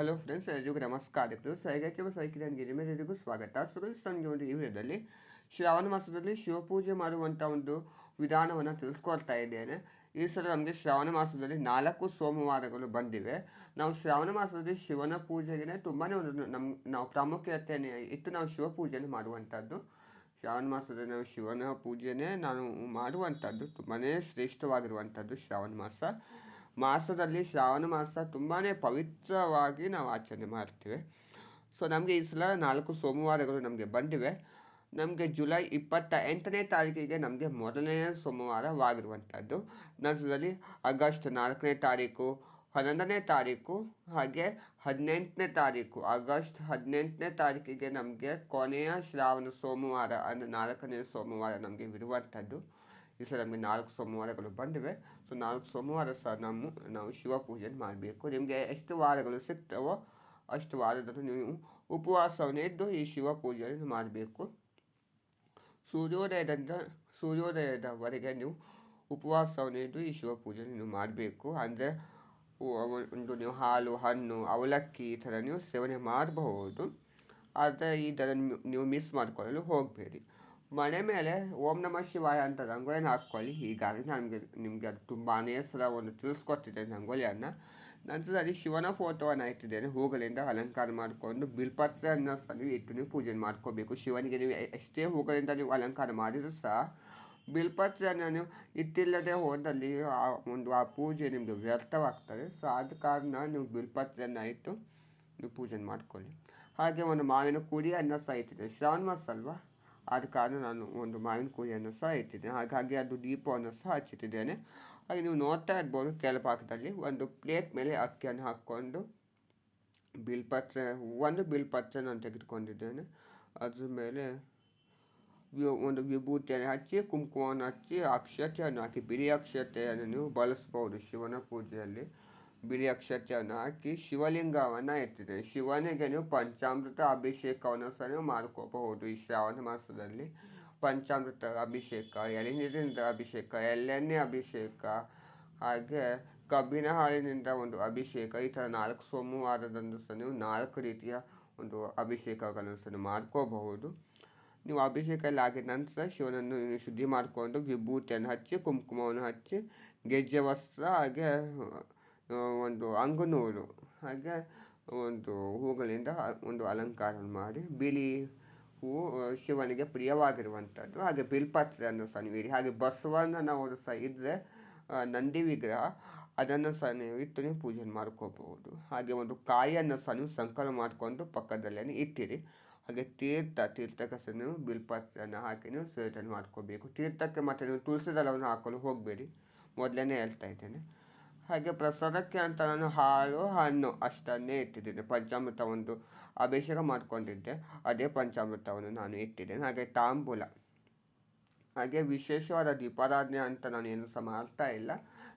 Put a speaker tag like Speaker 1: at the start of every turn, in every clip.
Speaker 1: Friends ಎಲ್ಲರಿಗೂ ನಮಸ್ಕಾರಗಳು. ಸೈಗಚ್ಚವ ಸೈಕಿರನ್ಗೆ ನಿಮ್ಮೆಲ್ಲರಿಗೂ ಸ್ವಾಗತ. ಫ್ರೆಂಡ್ಸ್ ನನಗೆ ಒಂದು ಈ ವಿಡಿಯೋದಲ್ಲಿ ಶ್ರಾವಣ ಮಾಸದಲ್ಲಿ ಶಿವಪೂಜೆ ಮಾಡುವಂಥ ಒಂದು ವಿಧಾನವನ್ನು ತಿಳಿಸ್ಕೊಳ್ತಾ ಇದ್ದೇನೆ. ಈ ಸಲ ನಮಗೆ ಶ್ರಾವಣ ಮಾಸದಲ್ಲಿ ನಾಲ್ಕು ಸೋಮವಾರಗಳು ಬಂದಿವೆ. ನಾವು ಶ್ರಾವಣ ಮಾಸದಲ್ಲಿ ಶಿವನ ಪೂಜೆಗೆ ತುಂಬಾ ಒಂದು ನಮ್ಮ ನಾವು ಪ್ರಾಮುಖ್ಯತೆಯನ್ನು ಇಟ್ಟು ನಾವು ಶಿವಪೂಜೆಯನ್ನು ಮಾಡುವಂಥದ್ದು. ಶ್ರಾವಣ ಮಾಸದಲ್ಲಿ ನಾವು ಶಿವನ ಪೂಜೆಯೇ ನಾನು ಮಾಡುವಂಥದ್ದು. ತುಂಬಾ ಶ್ರೇಷ್ಠವಾಗಿರುವಂಥದ್ದು ಶ್ರಾವಣ ಮಾಸ. ಮಾಸದಲ್ಲಿ ಶ್ರಾವಣ ಮಾಸ ತುಂಬಾ ಪವಿತ್ರವಾಗಿ ನಾವು ಆಚರಣೆ ಮಾಡ್ತೀವಿ. ಸೊ ನಮಗೆ ಈ ಸಲ ನಾಲ್ಕು ಸೋಮವಾರಗಳು ನಮಗೆ ಬಂದಿವೆ. ನಮಗೆ ಜುಲೈ ಇಪ್ಪತ್ತ ಎಂಟನೇ ತಾರೀಕಿಗೆ ನಮಗೆ ಮೊದಲನೇ ಸೋಮವಾರವಾಗಿರುವಂಥದ್ದು. ನಂತರದಲ್ಲಿ ಆಗಸ್ಟ್ ನಾಲ್ಕನೇ ತಾರೀಕು, ಹನ್ನೊಂದನೇ ತಾರೀಕು ಹಾಗೆ ಹದಿನೆಂಟನೇ ತಾರೀಕು, ಆಗಸ್ಟ್ ಹದಿನೆಂಟನೇ ತಾರೀಕಿಗೆ ನಮಗೆ ಕೊನೆಯ ಶ್ರಾವಣ ಸೋಮವಾರ ಅಂದರೆ ನಾಲ್ಕನೇ ಸೋಮವಾರ ನಮಗೆ ಇರುವಂಥದ್ದು. ಈ ಸಲ ನಮಗೆ ನಾಲ್ಕು ಸೋಮವಾರಗಳು ಬಂದಿವೆ. ಸೊ ನಾಲ್ಕು ಸೋಮವಾರ ಸಹ ನಮ್ಮ, ನಾವು ಶಿವ ಮಾಡಬೇಕು. ನಿಮಗೆ ಎಷ್ಟು ವಾರಗಳು ಸಿಗ್ತವೋ ಅಷ್ಟು ವಾರದಲ್ಲಿ ನೀವು ಉಪವಾಸವನ್ನು ಇದ್ದು ಈ ಶಿವ ಪೂಜೆಯನ್ನು ಮಾಡಬೇಕು. ಸೂರ್ಯೋದಯದಿಂದ, ಸೂರ್ಯೋದಯದವರೆಗೆ ನೀವು ಉಪವಾಸವನ್ನು ಇದ್ದು ಈ ಶಿವ ಪೂಜೆಯನ್ನು ನೀವು ಮಾಡಬೇಕು. ಅಂದರೆ ಒಂದು ನೀವು ಹಾಲು, ಹಣ್ಣು, ಅವಲಕ್ಕಿ ಈ ಥರ ನೀವು ಸೇವನೆ ಮಾಡಬಹುದು. ಆದರೆ ಇದರ ನೀವು ಮಿಸ್ ಮಾಡಿಕೊಳ್ಳಲು ಹೋಗಬೇಡಿ. ಮನೆ ಮೇಲೆ ಓಂ ನಮ ಶಿವಾಯ ಅಂತ ರಂಗೋಲಿನ ಹಾಕ್ಕೊಳ್ಳಿ. ಈಗಾಗಲೇ ನನಗೆ ನಿಮಗೆ ಅದು ತುಂಬಾ ಸಲ ಒಂದು ತಿಳಿಸ್ಕೊಟ್ಟಿದ್ದೇನೆ ರಂಗೋಲಿಯನ್ನು. ನಂತರದಲ್ಲಿ ಶಿವನ ಫೋಟೋವನ್ನು ಇಟ್ಟಿದ್ದೇನೆ. ಹೂಗಳಿಂದ ಅಲಂಕಾರ ಮಾಡಿಕೊಂಡು ಬಿಲ್ಪತ್ರೆಯನ್ನು ಸಹ ನೀವು ಇಟ್ಟು ನೀವು ಪೂಜೆ ಮಾಡ್ಕೋಬೇಕು. ಶಿವನಿಗೆ ನೀವು ಎಷ್ಟೇ ಹೂಗಳಿಂದ ನೀವು ಅಲಂಕಾರ ಮಾಡಿದರೂ ಸಹ ಬಿಲ್ಪತ್ರೆಯನ್ನು ನೀವು ಇಟ್ಟಿಲ್ಲದೆ ಹೋದಲ್ಲಿ ಆ ಒಂದು ಆ ಪೂಜೆ ನಿಮಗೆ ವ್ಯರ್ಥವಾಗ್ತದೆ. ಸೊ ಆದ ಕಾರಣ ನೀವು ಬಿಲ್ಪತ್ರೆಯನ್ನು ಇಟ್ಟು ನೀವು ಪೂಜೆ ಮಾಡ್ಕೊಳ್ಳಿ. ಹಾಗೆ ಒಂದು ಮಾವಿನ ಕುಡಿಯನ್ನು ಸಹ ಇಟ್ಟಿದೆ ಶ್ರಾವಣ ಮಾಸ ಅಲ್ವಾ? ಆದ ಕಾರಣ ನಾನು ಒಂದು ಮಾವಿನ ಕುರಿಯನ್ನು ಸಹ ಇಟ್ಟಿದ್ದೇನೆ ಹಾಗಾಗಿ ಅದು ದೀಪವನ್ನು ಸಹ ಹಚ್ಚಿಟ್ಟಿದ್ದೇನೆ. ಹಾಗೆ ನೀವು ನೋಡ್ತಾ ಇರ್ಬೋದು ಕೆಳಭಾಗದಲ್ಲಿ ಒಂದು ಪ್ಲೇಟ್ ಮೇಲೆ ಅಕ್ಕಿಯನ್ನು ಹಾಕ್ಕೊಂಡು ಬಿಲ್ಪತ್ರೆ, ಒಂದು ಬಿಲ್ಪತ್ರೆ ನಾನು ತೆಗೆದುಕೊಂಡಿದ್ದೇನೆ. ಅದ್ರ ಮೇಲೆ ಒಂದು ವಿಭೂತಿಯನ್ನು ಹಚ್ಚಿ, ಕುಂಕುಮವನ್ನು ಹಚ್ಚಿ, ಅಕ್ಷತೆಯನ್ನು ಹಾಕಿ, ಬಿಳಿ ಅಕ್ಷತೆಯನ್ನು ನೀವು ಬಳಸ್ಬೋದು ಶಿವನ ಪೂಜೆಯಲ್ಲಿ. ಬಿಳಿ ಅಕ್ಷತೆಯನ್ನು ಹಾಕಿ ಶಿವಲಿಂಗವನ್ನು ಎತ್ತಿದೆ. ಶಿವನಿಗೆ ನೀವು ಪಂಚಾಮೃತ ಅಭಿಷೇಕವನ್ನು ಸಹ ನೀವು ಮಾಡ್ಕೋಬಹುದು. ಈ ಶ್ರಾವಣ ಮಾಸದಲ್ಲಿ ಪಂಚಾಮೃತ ಅಭಿಷೇಕ, ಎಲೆನೀರಿನಿಂದ ಅಭಿಷೇಕ, ಎಳ್ಳೆಣ್ಣೆ ಅಭಿಷೇಕ, ಹಾಗೆ ಕಬ್ಬಿನ ಹಾಲಿನಿಂದ ಒಂದು ಅಭಿಷೇಕ, ಈ ಥರ ನಾಲ್ಕು ಸೋಮವಾರದಂದು ಸಹ ನೀವು ನಾಲ್ಕು ರೀತಿಯ ಒಂದು ಅಭಿಷೇಕಗಳನ್ನು ಸಹ ಮಾಡ್ಕೋಬಹುದು. ನೀವು ಅಭಿಷೇಕ ಎಲ್ಲ ಆಗಿದ ನಂತರ ಶಿವನನ್ನು ಶುದ್ಧಿ ಮಾಡಿಕೊಂಡು ವಿಭೂತಿಯನ್ನು ಹಚ್ಚಿ, ಕುಂಕುಮವನ್ನು ಹಚ್ಚಿ, ಗೆಜ್ಜೆ ವಸ್ತ್ರ ಹಾಗೆ ಒಂದು ಅಂಗನೂರು, ಹಾಗೆ ಒಂದು ಹೂಗಳಿಂದ ಒಂದು ಅಲಂಕಾರ ಮಾಡಿ ಬಿಳಿ ಹೂವು ಶಿವನಿಗೆ ಪ್ರಿಯವಾಗಿರುವಂಥದ್ದು. ಹಾಗೆ ಬಿಲ್ಪತ್ರೆಯನ್ನು ಸಹ ನೀವು ಹಾಗೆ ಬಸವನ ನಾವು ಸಹ ಇದ್ದರೆ ನಂದಿ ವಿಗ್ರಹ, ಅದನ್ನು ಸಹ ನೀವು ಇಟ್ಟು ನೀವು ಪೂಜೆ ಮಾಡ್ಕೋಬಹುದು. ಹಾಗೆ ಒಂದು ಕಾಯಿಯನ್ನು ಸಹ ನೀವು ಸಂಕಲನ ಮಾಡಿಕೊಂಡು ಪಕ್ಕದಲ್ಲೇ ಇಟ್ಟಿರಿ. ಹಾಗೆ ತೀರ್ಥ, ತೀರ್ಥಕ್ಕೆ ಸಹ ನೀವು ಬಿಲ್ಪತ್ರೆಯನ್ನು ಹಾಕಿ ನೀವು ಸೇವನೆ ಮಾಡ್ಕೋಬೇಕು. ತೀರ್ಥಕ್ಕೆ ಮತ್ತು ನೀವು ತುಳಸಿ ದಳವನ್ನು ಹಾಕಲು ಹೋಗಬೇಡಿ. ಮೊದಲನೇ ಹೇಳ್ತಾ ಇದ್ದೇನೆ. ಹಾಗೆ ಪ್ರಸಾದಕ್ಕೆ ಅಂತ ನಾನು ಹಾಲು, ಹಣ್ಣು ಅಷ್ಟನ್ನೇ ಇಟ್ಟಿದ್ದೇನೆ. ಪಂಚಾಮೃತ ಒಂದು ಅಭಿಷೇಕ ಮಾಡಿಕೊಂಡಿದ್ದೆ. ಅದೇ ಪಂಚಾಮೃತವನ್ನು ನಾನು ಇಟ್ಟಿದ್ದೇನೆ. ಹಾಗೆ ತಾಂಬೂಲ. ಹಾಗೆ ವಿಶೇಷವಾದ ದೀಪಾರಾಧನೆ ಅಂತ ನಾನು ಏನು ಸಹ ಮಾಡ್ತಾ ಇಲ್ಲ.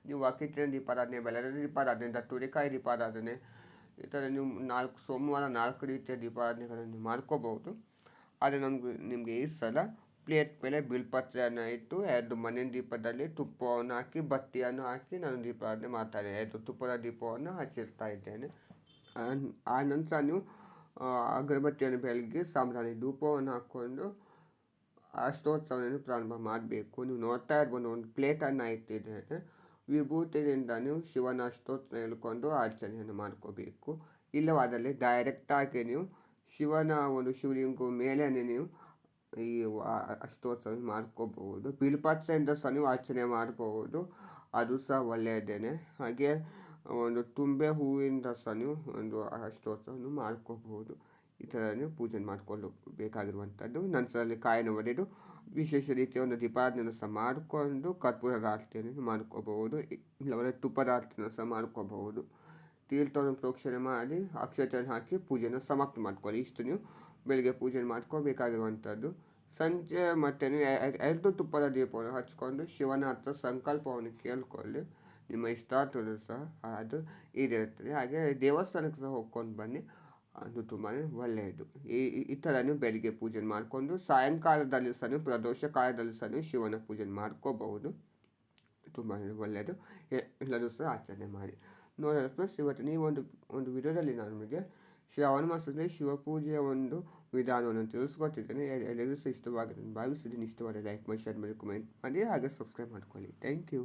Speaker 1: ನೀವು ಅಕ್ಕಿಟ್ಟಿನ ದೀಪಾರಾಧನೆ ಬೆಳೆದ ದೀಪಾರಾಧನೆ ತುರಿಕಾಯಿ ದೀಪಾರಾಧನೆ, ಈ ಥರ ನೀವು ನಾಲ್ಕು ಸೋಮವಾರ ನಾಲ್ಕು ರೀತಿಯ ದೀಪಾರಾಧನೆಗಳನ್ನು ಮಾಡ್ಕೋಬಹುದು. ಆದರೆ ನಮ್ಗೆ, ನಿಮಗೆ ಈ ಸಲ ಪ್ಲೇಟ್ ಮೇಲೆ ಬಿಲ್ಪತ್ರೆಯನ್ನು ಇಟ್ಟು ಎರಡು ಮನೆ ದೀಪದಲ್ಲಿ ತುಪ್ಪವನ್ನು ಹಾಕಿ, ಬತ್ತಿಯನ್ನು ಹಾಕಿ ನಾನು ದೀಪಾವಳಿ ಮಾಡ್ತಾ ಇದ್ದೇನೆ ಎರಡು ತುಪ್ಪದ ದೀಪವನ್ನು ಹಚ್ಚಿರ್ತಾ ಇದ್ದೇನೆ. ಆ ನಂತರ ನೀವು ಅಗರಬತ್ತಿಯನ್ನು ಬೆಳಗ್ಗೆ ಸಾಂಬ್ರಾಣಿ ಧೂಪವನ್ನು ಹಾಕ್ಕೊಂಡು ಅಷ್ಟೋತ್ಸವವನ್ನು ಪ್ರಾರಂಭ ಮಾಡಬೇಕು. ನೀವು ನೋಡ್ತಾ ಇರ್ಬೋದು, ಒಂದು ಪ್ಲೇಟನ್ನು ಇಟ್ಟಿದ್ದೇನೆ. ವಿಭೂತಿಯಿಂದ ನೀವು ಶಿವನ ಅಷ್ಟೋತ್ಸವ ಹೇಳ್ಕೊಂಡು ಅರ್ಚನೆಯನ್ನು ಮಾಡ್ಕೋಬೇಕು. ಇಲ್ಲವಾದಲ್ಲಿ ಡೈರೆಕ್ಟಾಗಿ ನೀವು ಶಿವನ ಒಂದು ಶಿವಲಿಂಗ ಮೇಲೇ ನೀವು ಈ ಅಷ್ಟೋತ್ಸವ ಮಾಡ್ಕೋಬಹುದು. ಬಿಲ್ಪತ್ರೆಯಿಂದ ಸಹ ನೀವು ಆಚರಣೆ ಮಾಡಬಹುದು. ಅದು ಸಹ ಒಳ್ಳೆಯದೇನೆ. ಹಾಗೆ ಒಂದು ತುಂಬೆ ಹೂವಿಂದ ಸಹ ನೀವು ಒಂದು ಅಷ್ಟೋತ್ಸವನು ಮಾಡ್ಕೋಬಹುದು. ಈ ಥರ ನೀವು ಪೂಜೆ ಮಾಡಿಕೊಂಡು ಬೇಕಾಗಿರುವಂಥದ್ದು ನಂತರದಲ್ಲಿ ಕಾಯನ್ನು ಒಡೆದು ವಿಶೇಷ ರೀತಿಯ ಒಂದು ದೀಪಾರಾಧನೆ ಸಹ ಮಾಡಿಕೊಂಡು ಕರ್ಪೂರದ ಆರತಿಯನ್ನು ಮಾಡ್ಕೋಬಹುದು. ಇಲ್ಲವೇ ತುಪ್ಪದ ಆರತಿಯನ್ನು ಸಹ ಮಾಡ್ಕೋಬಹುದು. ತೀರ್ಥವನ್ನು ಪ್ರೋಕ್ಷಣೆ ಮಾಡಿ ಅಕ್ಷತೆಯನ್ನು ಹಾಕಿ ಪೂಜೆಯನ್ನು ಸಮಾಪ್ತಿ ಮಾಡ್ಕೊಳ್ಳಿ. ಇಷ್ಟು ನೀವು ಬೆಳಿಗ್ಗೆ ಪೂಜೆ ಮಾಡ್ಕೋಬೇಕಾಗಿರುವಂಥದ್ದು. ಸಂಜೆ ಮತ್ತೆ ನೀವು ಎರಡು ತುಪ್ಪದ ದೀಪವನ್ನು ಹಚ್ಕೊಂಡು ಶಿವನ ಹತ್ರ ಸಂಕಲ್ಪವನ್ನು ಕೇಳ್ಕೊಳ್ಳಿ. ನಿಮ್ಮ ಇಷ್ಟಾರ್ಥಗಳು ಸಹ ಅದು ಈಡೇರುತ್ತದೆ. ಹಾಗೆ ದೇವಸ್ಥಾನಕ್ಕೆ ಸಹ ಹೋಗ್ಕೊಂಡು ಬನ್ನಿ. ಅದು ತುಂಬಾ ಒಳ್ಳೆಯದು. ಈ ಈ ಥರ ನೀವು ಬೆಳಿಗ್ಗೆ ಪೂಜೆ ಮಾಡಿಕೊಂಡು ಸಾಯಂಕಾಲದಲ್ಲಿ ಸಹ ಪ್ರದೋಷ ಕಾಲದಲ್ಲಿ ಸಹ ಶಿವನ ಪೂಜೆ ಮಾಡ್ಕೋಬಹುದು. ತುಂಬಾ ಒಳ್ಳೆಯದು. ಎಲ್ಲರೂ ಸಹ ಆಚರಣೆ ಮಾಡಿ. ನೋಡೋಣ. ಫ್ರೆಂಡ್ಸ್ ಇವತ್ತು ನೀವು ಒಂದು ಒಂದು ವಿಡಿಯೋದಲ್ಲಿ ನಾನು ನಿಮಗೆ ಶ್ರಾವಣ ಮಾಸದಲ್ಲಿ ಶಿವಪೂಜೆಯ ಒಂದು ವಿಧಾನವನ್ನು ತಿಳಿಸ್ಕೊಟ್ಟಿದ್ದೇನೆ. ಎಲ್ಲರಿಗೂ ಇಷ್ಟವಾಗಿದೆ. ಭಾವಿಸಿದ್ದೀನಿ ಇಷ್ಟವಾದ ಲೈಕ್ ಮಾಡಿ ಶೇರ್ ಮಾಡಿ ಕಮೆಂಟ್ ಮಾಡಿ ಹಾಗೆ ಸಬ್ಸ್ಕ್ರೈಬ್ ಮಾಡ್ಕೊಳ್ಳಿ. Thank you